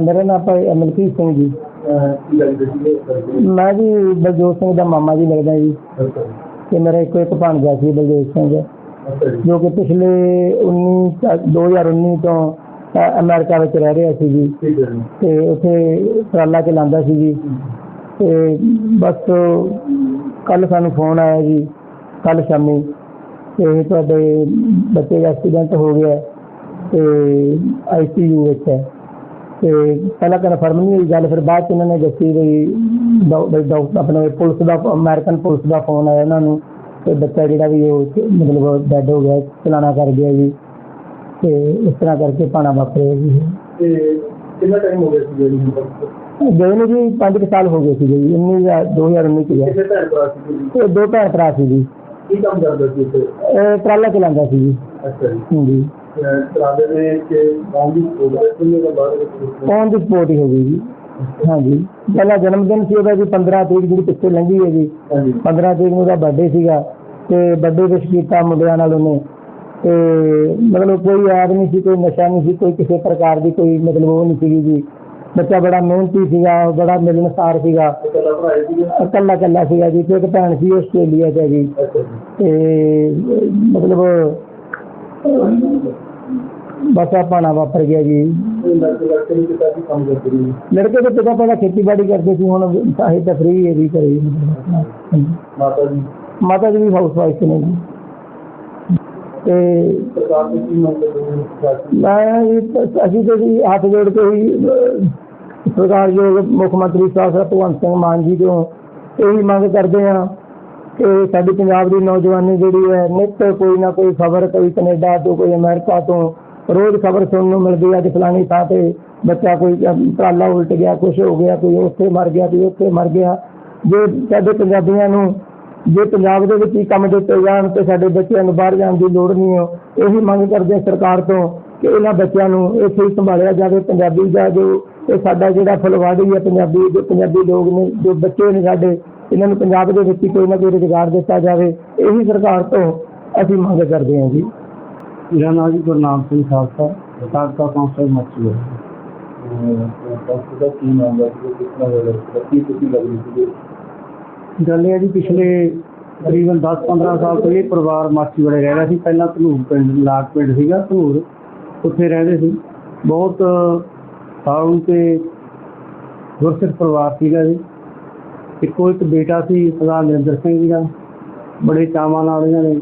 ਮੇਰਾ ਨਾਮ ਭਾਈ ਅਮਲਕੀਤ ਸਿੰਘ ਜੀ। ਮੈਂ ਜੀ ਬਲਜੋਤ ਸਿੰਘ ਦਾ ਮਾਮਾ ਜੀ ਲੱਗਦਾ ਜੀ। ਅੱਛਾ ਤੇ ਮੇਰਾ ਇੱਕੋ ਇੱਕ ਭਾਣਜਾ ਸੀ, ਬਲਜੋਤ ਸਿੰਘ। ਜੋ ਕਿ ਪਿਛਲੇ 19 ਚ- 2019 ਤੋਂ, ਅਹ ਅਮਰੀਕਾ ਵਿੱਚ ਰਹਿ ਰਿਹਾ ਸੀ ਜੀ। ਠੀਕ ਤੇ ਉੱਥੇ ਟਰਾਲਾ ਚਲਾਉਂਦਾ ਸੀ ਜੀ। ਤੇ ਬਸ ਕੱਲ ਸਾਨੂੰ ਫੋਨ ਆਇਆ ਜੀ ਕੱਲ ਸ਼ਾਮੀ। ਤੇ ਤੁਹਾਡੇ ਬੱਚੇ ਦਾ ਐਕਸੀਡੈਂਟ ਹੋ ਗਿਆ। ਹੈ ਤੇ ਆਈਸੀਯੂ ਵਿੱਚ ਹੈ। ਤੇ ਪਹਿਲਾਂ ਕਨਫਰਮ ਨਹੀਂ ਹੋਈ ਗੱਲ ਫਿਰ ਬਾਅਦ ਚ ਇਹਨਾਂ ਨੇ ਦੱਸੀ ਵੀ ਡਾਕ- ਵੀ ਡਾਕ- ਆਪਣੇ ਪੁਲਿਸ ਦਾ ਅਮਰੀਕਨ ਪੁਲਿਸ ਦਾ ਫੋਨ ਆਇਆ ਇਹਨਾਂ ਨੂੰ ਤੇ ਬੱਚਾ ਜਿਹੜਾ ਵੀ ਉਹ ਮਤਲਬ ਡੈਡ ਹੋ ਗਿਆ ਚਲਾਣਾ ਕਰ ਗਿਆ ਜੀ। ਤੇ ਇਸ ਤਰ੍ਹਾਂ ਕਰਕੇ ਪਾਣਾ ਵਾਪਰਿਆ ਜੀ। ਤੇ ਕਿੰਨਾ ਟਾਈਮ ਹੋ ਗਿਆ ਸੀ ਜਿਹੜੀ ਗਏ ਨੂੰ ਜੀ 5 ਸਾਲ ਹੋ ਗਏ ਸੀ ਜੀ 19 ਜਾਂ 2019 ਚ ਗਿਆ ਤੇ ਦੋ ਭੈਣ ਭਰਾ ਸੀ ਜੀ। ਕੀ ਕੰਮ ਕਰਦਾ ਸੀ ਇਹ ਟਰਾਲਾ ਚਲਾਉਂਦਾ ਸੀ ਜੀ। ਅੱਛਾ ਜੀ। ਤਰਾਦੇ ਦੇ ਕਿ ਬਾਅਦ ਸਪੋਰਟ ਹੀ ਹੋ ਗਈ ਜੀ? ਹਾਂਜੀ। ਪਹਿਲਾ ਜਨਮ ਦਿਨ ਸੀ ਉਹਦਾ ਜੀ 15 ਤਰੀਕ ਜਿਹੜੀ ਪਿੱਛੇ ਲੰਘੀ ਹੈ ਜੀ। ਹਾਂਜੀ। 15 ਤਰੀਕ ਨੂੰ ਉਹਦਾ ਬਰਥਡੇ ਸੀਗਾ ਤੇ ਬਰਥਡੇ ਵਿਸ਼ ਕੀਤਾ ਮੁੰਡਿਆਂ ਨਾਲ ਉਹਨੇ। ਤੇ ਮਤਲਬ ਕੋਈ ਯਾਦ ਨਹੀਂ ਸੀ ਕੋਈ ਨਸ਼ਾ ਨਹੀਂ ਸੀ ਕੋਈ ਕਿਸੇ ਪ੍ਰਕਾਰ ਦੀ ਕੋਈ ਮਤਲਬ ਉਹ ਨਹੀਂ ਸੀਗੀ ਜੀ। ਬੱਚਾ ਬੜਾ ਮਿਹਨਤੀ ਸੀਗਾ ਬੜਾ ਮਿਲਣਸਾਰ ਸੀਗਾ। ਇਕੱਲਾ ਇਕੱਲਾ ਸੀਗਾ ਜੀ ਤੇ ਇੱਕ ਭੈਣ ਸੀ ਆਸਟ੍ਰੇਲੀਆ 'ਚ ਜੀ। ਤੇ ਮਤਲਬ ਬਸ ਆ ਪਾਣਾ ਵਾਪਰ ਗਿਆ ਜੀ। ਲੜਕੇ ਦੇ ਪਿਤਾ ਪਹਿਲਾਂ ਖੇਤੀਬਾੜੀ ਕਰਦੇ ਸੀ ਹੁਣ ਸਾਹਿਤ ਤਾਂ ਫ੍ਰੀ ਹੈ ਵੀ ਕਰੀ ਮਾਤਾ ਜੀ। ਮਾਤਾ ਜੀ ਵੀ ਹਾਊਸ ਵਾਈਫ ਨੇ ਜੀ। ਤੇ ਸਰਕਾਰ ਮੈਂ ਜੀ- ਅਸੀਂ ਤੇ ਜੀ ਹੱਥ ਜੋੜ ਕੇ ਹੀ ਅਹ, ਸਰਕਾਰਯੋਗ ਮੁੱਖ ਮੰਤਰੀ ਸਾਹਿਬ ਸਾਹਿਬ ਭਗਵੰਤ ਸਿੰਘ ਮਾਨ ਜੀ ਤੋਂ ਇਹੀ ਮੰਗ ਕਰਦੇ ਹਾਂ ਕਿ ਸਾਡੀ ਪੰਜਾਬ ਦੀ ਨੌਜਵਾਨੀ ਜਿਹੜੀ ਹੈ ਨਿੱਤ ਕੋਈ ਨਾ ਕੋਈ ਖਬਰ ਕੋਈ ਕੈਨੇਡਾ ਤੋਂ ਕੋਈ ਅਮਰੀਕਾ ਤੋਂ ਰੋਜ਼ ਖਬਰ ਸੁਣਨ ਨੂੰ ਮਿਲਦੀ ਹੈ ਕਿ ਫਲਾਣੀ ਥਾਂ ਤੇ ਬੱਚਾ ਕੋਈ ਟਰਾਲਾ ਉਲਟ ਗਿਆ, ਕੁਛ ਹੋ ਗਿਆ, ਕੋਈ ਉੱਥੇ ਮਰ ਗਿਆ, ਕੋਈ ਉੱਥੇ ਮਰ ਗਿਆ। ਜੇ ਸਾਡੇ ਪੰਜਾਬੀਆਂ ਨੂੰ, ਜੇ ਪੰਜਾਬ ਦੇ ਵਿੱਚ ਹੀ ਕੰਮ ਦਿੱਤੇ ਜਾਣ ਤੇ ਸਾਡੇ ਬੱਚਿਆਂ ਨੂੰ ਬਾਹਰ ਜਾਣ ਦੀ ਲੋੜ ਨਹੀਂ ਹੋ, ਇਹੀ ਮੰਗ ਕਰਦੇ ਹਾਂ ਸਰਕਾਰ ਤੋਂ ਕਿ ਇਹਨਾਂ ਬੱਚਿਆਂ ਨੂੰ ਇੱਥੇ ਹੀ ਸੰਭਾਲਿਆ ਜਾਵੇ, ਪੰਜਾਬੀ ਦਾ ਜੋ ਇਹ ਸਾਡਾ ਜਿਹੜਾ ਫੁਲਵਾੜੀ ਹੈ, ਪੰਜਾਬੀ ਜੋ ਪੰਜਾਬੀ ਲੋਕ ਨੇ, ਜੋ ਬੱਚੇ ਨੇ ਸਾਡੇ, ਇਹਨਾਂ ਨੂੰ ਪੰਜਾਬ ਦੇ ਵਿੱਚ ਹੀ ਕੋਈ ਨਾ ਕੋਈ ਰੁਜ਼ਗਾਰ ਦਿੱਤਾ ਜਾਵੇ, ਇਹੀ ਸਰਕਾਰ ਤੋਂ ਅਸੀਂ ਮੰਗ ਕਰਦੇ ਹਾਂ ਜੀ। ਮੇਰਾ ਨਾਮ ਜੀ ਗੁਰਨਾਮ ਸਿੰਘ ਖਾਲਸਾ, ਸਾਬਕਾ ਕੌਂਸਲ ਮੱਛੀ ਡਾਕਟਰ ਹੈ ਗੱਲ ਇਹ ਜੀ ਪਿਛਲੇ ਤਕਰੀਬਨ 10-15 ਸਾਲ ਤੋਂ ਇਹ ਪਰਿਵਾਰ ਮਾਛੀਵਾੜੇ ਰਹਿ ਰਿਹਾ ਸੀ। ਪਹਿਲਾਂ ਧਨੂਰ ਪਿੰਡ ਲਾਟ ਪਿੰਡ ਸੀਗਾ ਧਨੂਰ, ਉੱਥੇ ਰਹਿੰਦੇ ਸੀ। ਬਹੁਤ ਸਾਊ ਤੇ ਗੁਰਸਿੱਖ ਪਰਿਵਾਰ ਸੀਗਾ ਜੀ। ਇੱਕੋ ਇੱਕ ਬੇਟਾ ਸੀ, ਸਰਦਾਰ ਨਰਿੰਦਰ ਸਿੰਘ ਜੀ ਦਾ। ਬੜੇ ਚਾਵਾਂ ਨਾਲ ਇਹਨਾਂ ਨੇ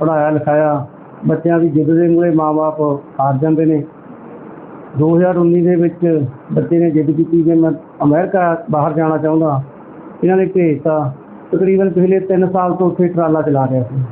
ਪੜਾਇਆ ਲਿਖਾਇਆ ਬੱਚਿਆਂ ਦੀ ਜਿੱਦ ਦੇ ਮੂਹਰੇ ਮਾਪੇ ਹਾਰ ਜਾਂਦੇ ਨੇ। 2019 ਦੇ ਵਿੱਚ ਬੱਚੇ ਨੇ ਜਿੱਦ ਕੀਤੀ ਕਿ ਮੈਂ ਅਮਰੀਕਾ ਬਾਹਰ ਜਾਣਾ ਚਾਹੁੰਦਾ। ਇਹਨਾਂ ਨੇ ਭੇਜਤਾ। ਤਕਰੀਬਨ ਪਿਛਲੇ 3 ਸਾਲ ਤੋਂ ਉੱਥੇ ਟਰਾਲਾ ਚਲਾ ਰਿਹਾ ਸੀ।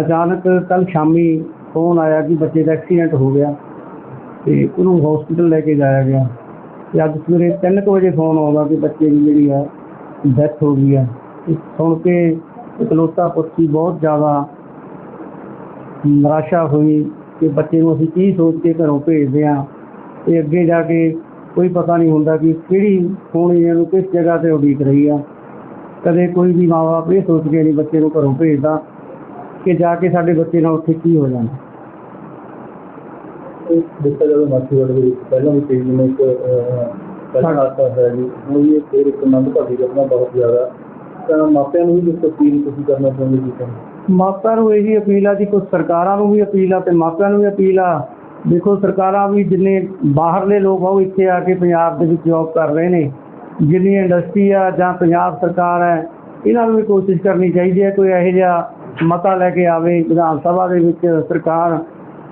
ਅਚਾਨਕ ਕੱਲ ਸ਼ਾਮੀ ਫੋਨ ਆਇਆ ਕਿ ਬੱਚੇ ਦਾ ਐਕਸੀਡੈਂਟ ਹੋ ਗਿਆ ਤੇ ਉਹਨੂੰ ਹਸਪੀਟਲ ਲੈ ਕੇ ਜਾਇਆ ਗਿਆ। ਤੇ ਅੱਜ ਸਵੇਰੇ 3 ਵਜੇ ਫੋਨ ਆਉਂਦਾ ਕਿ ਬੱਚੇ ਦੀ ਜਿਹੜੀ ਹੈ ਡੈਥ ਹੋ ਗਈ ਹੈ ਸੁਣ ਕੇ ਇਕਲੌਤਾ ਪੁੱਤੀ ਬਹੁਤ ਜ਼ਿਆਦਾ ਨਿਰਾਸ਼ਾ ਹੋਈ ਕਿ ਬੱਚੇ ਨੂੰ ਅਸੀਂ ਕੀ ਸੋਚ ਕੇ ਘਰੋਂ ਭੇਜਦੇ ਹਾਂ ਤੇ ਅੱਗੇ ਜਾ ਕੇ ਕੋਈ ਪਤਾ ਨਹੀਂ ਹੁੰਦਾ ਕਿ ਕਿਹੜੀ ਹੋਣੀ ਇਹਨੂੰ ਕਿਸ ਜਗ੍ਹਾ ਤੇ ਉਡੀਕ ਰਹੀ ਆ। ਕਦੇ ਕੋਈ ਵੀ ਮਾਂ-ਬਾਪ ਇਹ ਸੋਚ ਕੇ ਨਹੀਂ ਬੱਚੇ ਨੂੰ ਘਰੋਂ ਭੇਜਦਾ ਕਿ ਜਾ ਕੇ ਸਾਡੇ ਬੱਚੇ ਨਾਲ ਉੱਥੇ ਕੀ ਹੋ ਜਾਣਾ। ਦੇਖਿਆ ਜਾਵੇ ਮਾਛੀਵਾੜੇ ਦੇ ਵਿੱਚ ਪਹਿਲਾਂ ਵੀ ਕਈ ਦਿਨ ਇੱਕ ਪਹਿਲਾਂ ਹਾਦਸਾ ਹੋਇਆ ਜੀ ਹੁਣ ਵੀ ਇੱਕ ਮੰਦ ਭਾਗੀ ਘਟਨਾ ਬਹੁਤ ਜ਼ਿਆਦਾ ਤਾਂ ਮਾਪਿਆਂ ਨੂੰ ਵੀ ਕੁਝ ਅਪੀਲ ਤੁਸੀਂ ਕਰਨਾ ਚਾਹੁੰਦੇ ਜੀ ਮਾਪਿਆਂ ਨੂੰ ਇਹੀ ਅਪੀਲ ਆ ਜੀ ਕੁਝ ਸਰਕਾਰਾਂ ਨੂੰ ਵੀ ਅਪੀਲ ਆ ਤੇ ਮਾਪਿਆਂ ਨੂੰ ਵੀ ਅਪੀਲ ਆ। ਦੇਖੋ ਸਰਕਾਰਾਂ ਵੀ ਜਿੰਨੇ ਬਾਹਰਲੇ ਲੋਕ ਆ, ਉਹ ਇੱਥੇ ਆ ਕੇ ਪੰਜਾਬ ਦੇ ਵਿੱਚ ਜੌਬ ਕਰ ਰਹੇ ਨੇ। ਜਿੰਨੀ ਇੰਡਸਟਰੀ ਆ ਜਾਂ ਪੰਜਾਬ ਸਰਕਾਰ ਹੈ, ਇਹਨਾਂ ਨੂੰ ਵੀ ਕੋਸ਼ਿਸ਼ ਕਰਨੀ ਚਾਹੀਦੀ ਹੈ, ਕੋਈ ਇਹੋ ਜਿਹਾ ਮਤਾ ਲੈ ਕੇ ਆਵੇ ਵਿਧਾਨ ਸਭਾ ਦੇ ਵਿੱਚ ਸਰਕਾਰ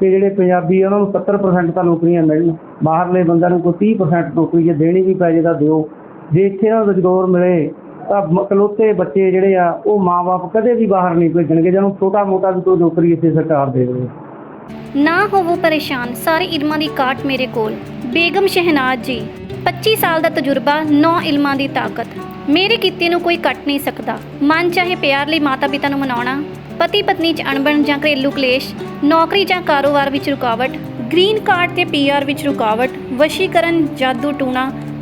ਕਿ ਜਿਹੜੇ ਪੰਜਾਬੀ ਉਹਨਾਂ ਨੂੰ 70% ਤਾਂ ਨੌਕਰੀਆਂ ਮਿਲਣ। ਬਾਹਰਲੇ ਬੰਦਿਆਂ ਨੂੰ ਕੋਈ 30% ਨੌਕਰੀ ਜੇ ਦੇਣੀ ਵੀ ਪੈ ਜੇ ਤਾਂ ਦਿਓ। ਜੇ ਇੱਥੇ ਇਹਨਾਂ ਨੂੰ ਰੁਜ਼ਗਾਰ ਮਿਲੇ ਤਾਂ ਮਕਲੋਤੇ ਬੱਚੇ ਜਿਹੜੇ ਆ, ਉਹ ਮਾਪੇ ਕਦੇ ਵੀ ਬਾਹਰ ਨਹੀਂ ਭੇਜਣਗੇ ਜਿਹਨੂੰ ਛੋਟਾ ਮੋਟਾ ਵੀ ਕੋਈ ਨੌਕਰੀ ਇੱਥੇ ਸਰਕਾਰ ਦੇਵੇ। ਨਾ ਹੋਵੋ ਪਰੇਸ਼ਾਨ, ਸਾਰੇ ਇਲਮਾਂ ਦੀ ਕਾਟ ਮੇਰੇ ਕੋਲ। ਬੇਗਮ ਸ਼ਹਿਨਾਜ਼ ਜੀ 25 ਸਾਲ ਦਾ ਤਜਰਬਾ 9 ਇਲਮਾਂ ਦੀ ਤਾਕਤ। ਮੇਰੇ ਕੀਤੇ ਨੂੰ ਕੋਈ ਕੱਟ ਨਹੀਂ ਸਕਦਾ। ਮਨ ਚਾਹੇ ਪਿਆਰ ਲਈ ਮਾਤਾ ਪਿਤਾ ਨੂੰ ਮਨਾਉਣਾ ਪਤੀ ਪਤਨੀ ਚ ਅਣਬਣ ਜਾਂ ਘਰੇਲੂ ਕਲੇਸ਼, ਨੌਕਰੀ ਜਾਂ ਕਾਰੋਬਾਰ ਵਿੱਚ ਰੁਕਾਵਟ, ਗ੍ਰੀਨ ਕਾਰਡ ਤੇ ਪੀਆਰ ਵਿੱਚ ਰੁਕਾਵਟ, ਵਸ਼ੀਕਰਨ, ਜਾਦੂ ਟੂਣਾ